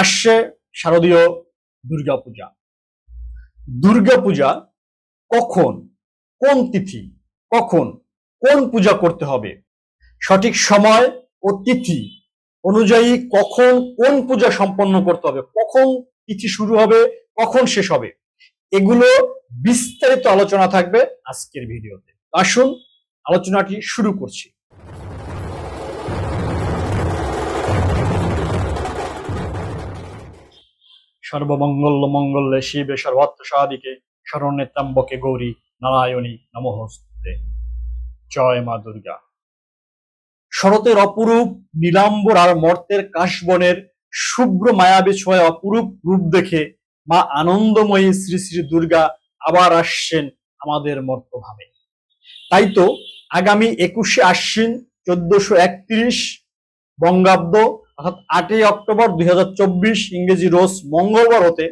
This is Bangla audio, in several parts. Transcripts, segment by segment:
আসছে শারদীয় দুর্গাপূজা দুর্গাপূজা কখন, কোন তিথি, কখন, কোন পূজা করতে হবে, সঠিক সময় ও তিথি অনুযায়ী কখন কোন পূজা সম্পন্ন করতে হবে, কখন তিথি শুরু হবে, কখন শেষ হবে, এগুলো বিস্তারিত আলোচনা থাকবে আজকের ভিডিওতে। আসুন, আলোচনাটি শুরু করছি। সর্বমঙ্গল মঙ্গলে শিবে সর্বত্র সাদিকে ত্রম্বকে গৌরী নারায়ণী নমস্তে জয় মা দুর্গা। শরতের অপরূপ নীলাম্বর আর মর্তের কাশবনের শুভ্র মায়াবী ছোঁয়া অপরূপ রূপ দেখে মা আনন্দময়ী শ্রী শ্রী দুর্গা আবার আসছেন আমাদের মর্তভাবে তাই তো আগামী একুশে আশ্বিন চোদ্দশো একত্রিশ বঙ্গাব্দ অর্থাৎ আটই অক্টোবর দুই হাজার চব্বিশ ইংরেজি রোজ মঙ্গলবার হতে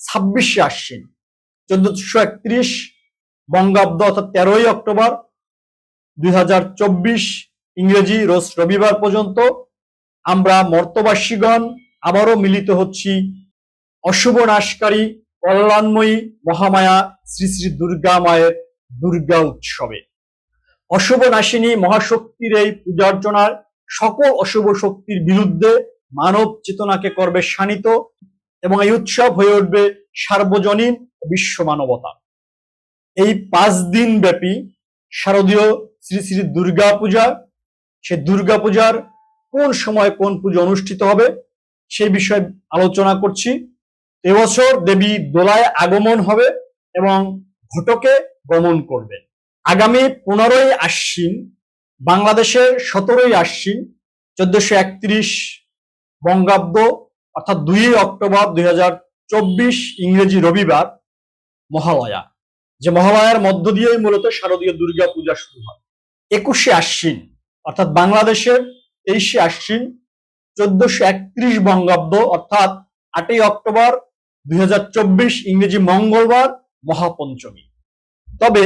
ছাব্বিশে আশ্বিন, চোদ্দশো একত্রিশ বঙ্গাব্দ অর্থাৎ তেরোই অক্টোবর দুই ইংরেজি রোজ রবিবার পর্যন্ত আমরা মর্তবাসীগণ আবারও মিলিত হচ্ছি অশুভ নাশকারী কল্যাণময়ী মহামায়া শ্রী শ্রী দুর্গা মায়ের দুর্গা উৎসবে। অশুভ নাশিনী মহাশক্তির এই পূজার্চনার সকল অশুভ শক্তির বিরুদ্ধে মানব চেতনাকে করবে শানিত এবং এই উৎসব হয়ে উঠবে সার্বজনীন বিশ্ব মানবতা। এই পাঁচ দিন ব্যাপী শারদীয় শ্রী শ্রী দুর্গা পূজা, সে দুর্গা পূজার কোন সময় কোন পুজো অনুষ্ঠিত হবে সেই বিষয়ে আলোচনা করছি। এবছর দেবী দোলায় আগমন হবে এবং ঘটকে গমন করবে। আগামী পনেরোই আশ্বিন বাংলাদেশের সতেরোই আশ্বিন, চোদ্দশো একত্রিশ বঙ্গাব্দ, অর্থাৎ দুই অক্টোবর দুই হাজার চব্বিশ ইংরেজি রবিবার মহালয়া। যে মহালয়ার মধ্য দিয়েই মূলত শারদীয় দুর্গা পূজা শুরু হয়। একুশে আশ্বিন, অর্থাৎ বাংলাদেশের তেইশে আশ্বিন, চোদ্দশো একত্রিশ বঙ্গাব্দ, অর্থাৎ আটই অক্টোবর দুই হাজার চব্বিশ ইংরেজি মঙ্গলবার মহাপঞ্চমী। তবে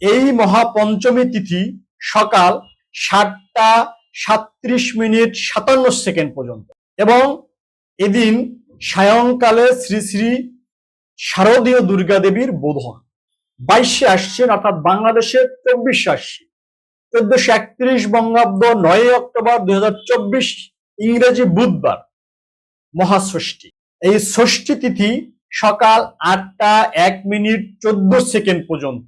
এই মহাপঞ্চমী তিথি সকাল সাতটা সাত্রিশ মিনিট সাতান্ন সেকেন্ড পর্যন্ত। এবং এদিন সায়ংকালে শ্রী শ্রী শারদীয় দুর্গা দেবীর বোধন। বাইশে আসছেন, অর্থাৎ বাংলাদেশের চব্বিশে আসছে। চোদ্দশো একত্রিশ বঙ্গাব্দ নয় অক্টোবর দুই হাজার চব্বিশ, ইংরেজি বুধবার মহাষষ্ঠী। এই ষষ্ঠী তিথি সকাল আটটা এক মিনিট চোদ্দ সেকেন্ড পর্যন্ত।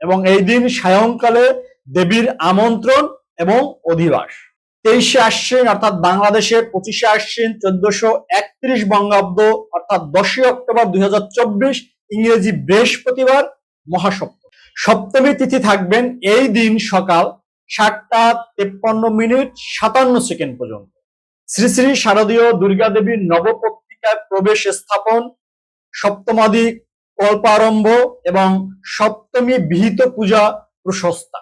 এবং এই দিন সায়ংকালে দেবীর আমন্ত্রণ এবং অধিবাস। তেইশে আশ্বিন, অর্থাৎ বাংলাদেশের পঁচিশে আশ্বিন, চোদ্দশো একত্রিশ বঙ্গাব্দ, অর্থাৎ দশই অক্টোবর দুই হাজার চব্বিশ, ইংরেজি বৃহস্পতিবার, মহাসপ্তমী। সপ্তমী তিথি থাকবেন এই দিন সকাল সাতটা তেপ্পান্ন মিনিট সাতান্ন সেকেন্ড পর্যন্ত। শ্রী শ্রী শারদীয় দুর্গা দেবীর নবপত্রিকায় প্রবেশ স্থাপন সপ্তমাদিক কল্পারম্ভ এবং সপ্তমী বিহিত পূজা প্রশস্তা।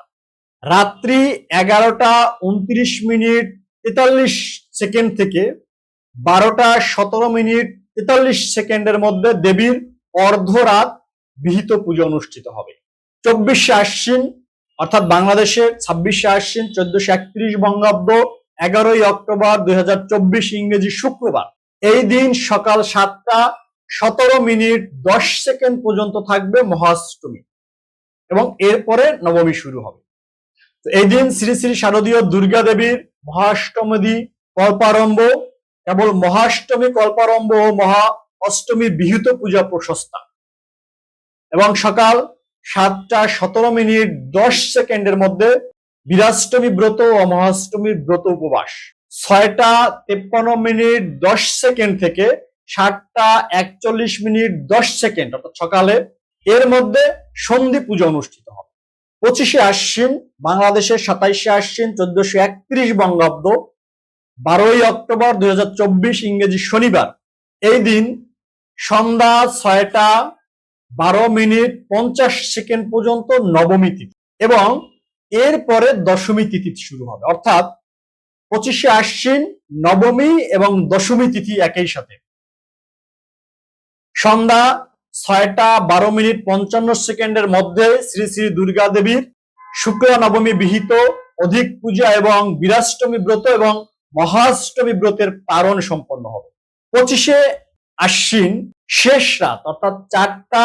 রাত্রি এগারোটা উনত্রিশ মিনিট তেতাল্লিশ সেকেন্ড থেকে বারোটা সতেরো মিনিট তেতাল্লিশ সেকেন্ডের মধ্যে দেবীর অর্ধরাত বিহিত পুজো অনুষ্ঠিত হবে। চব্বিশে আশ্বিন, অর্থাৎ বাংলাদেশের ছাব্বিশে আশ্বিন, চোদ্দশো একত্রিশ বঙ্গাব্দ, এগারোই অক্টোবর দুই হাজার চব্বিশ ইংরেজি শুক্রবার। এই দিন সকাল সাতটা সতেরো মিনিট দশ সেকেন্ড পর্যন্ত থাকবে মহাষ্টমী। এবং এরপরে নবমী শুরু হবে। এই দিন শ্রী শ্রী শারদীয় দুর্গা দেবীর মহাষ্টমী কল্পারম্ভ, কেবল মহাষ্টমী কল্পারম্ভ ও মহা অষ্টমী বিহিত পূজা প্রশস্তা। এবং সকাল সাতটা সতেরো মিনিট দশ সেকেন্ডের মধ্যে বীরাষ্টমী ব্রত ও মহাষ্টমীর ব্রত উপবাস। ছয়টা তেপ্পান্ন মিনিট দশ সেকেন্ড থেকে সাতটা একচল্লিশ মিনিট দশ সেকেন্ড অর্থাৎ সকালে এর মধ্যে সন্ধি পুজো অনুষ্ঠিত হবে। পঁচিশে আশ্বিন বাংলাদেশের সাতাইশে আশ্বিন, চোদ্দশো একত্রিশ বঙ্গাব্দ, বারোই অক্টোবর দুই ইংরেজি শনিবার। এই দিন সন্ধ্যা ছয়টা বারো মিনিট পঞ্চাশ সেকেন্ড পর্যন্ত নবমী তিথি এবং এরপরে দশমী তিথি শুরু হবে। অর্থাৎ পঁচিশে আশ্বিন, নবমী এবং দশমী তিথি একই সাথে। সন্ধ্যা ছয়টা বারো মিনিট পঞ্চান্ন সেকেন্ডের মধ্যে শ্রী শ্রী দুর্গা দেবীর শুক্লা নবমী বিহিত, অধিক পূজা এবং বীরাষ্টমী ব্রত এবং মহাষ্টমী ব্রতের পারণ সম্পন্ন হবে। পঁচিশে আশ্বিন শেষ রাত, অর্থাৎ চারটা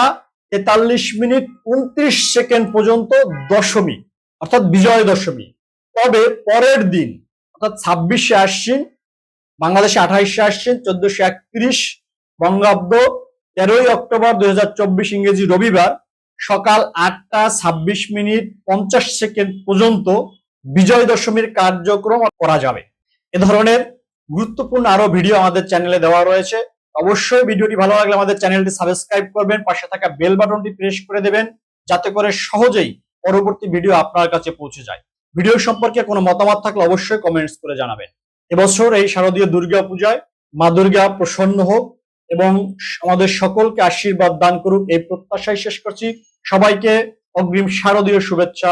তেতাল্লিশ মিনিট উনত্রিশ সেকেন্ড পর্যন্ত দশমী, অর্থাৎ বিজয় দশমী। তবে পরের দিন, অর্থাৎ ছাব্বিশে আশ্বিন, বাংলাদেশে আঠাইশে আশ্বিন, চোদ্দশো একত্রিশ, বঙ্গাব্দ তেরোই অক্টোবর দুই হাজার চব্বিশ ইংরেজি রবিবার সকাল আটটা ছাব্বিশ মিনিট পঞ্চাশ সেকেন্ড পর্যন্ত বিজয় দশমীর কার্যক্রম করা যাবে। এ ধরনের গুরুত্বপূর্ণ আরও ভিডিও আমাদের চ্যানেলে দেওয়া রয়েছে। অবশ্যই ভিডিওটি ভালো লাগলে আমাদের চ্যানেলটি সাবস্ক্রাইব করবেন, পাশে থাকা বেল বাটনটি প্রেস করে দেবেন, যাতে করে সহজেই পরবর্তী ভিডিও আপনার কাছে পৌঁছে যায়। ভিডিও সম্পর্কে কোনো মতামত থাকলে অবশ্যই কমেন্টস করে জানাবেন। এবছর এই শারদীয় দুর্গা পূজায় মা দুর্গা প্রসন্ন হোক। এবং আমাদের সকলকে আশীর্বাদ দান করুক। এই প্রত্যাশায় শেষ করছি। সবাইকে অগ্রিম শারদীয় শুভেচ্ছা।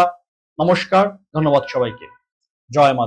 নমস্কার। ধন্যবাদ সবাইকে। জয় মা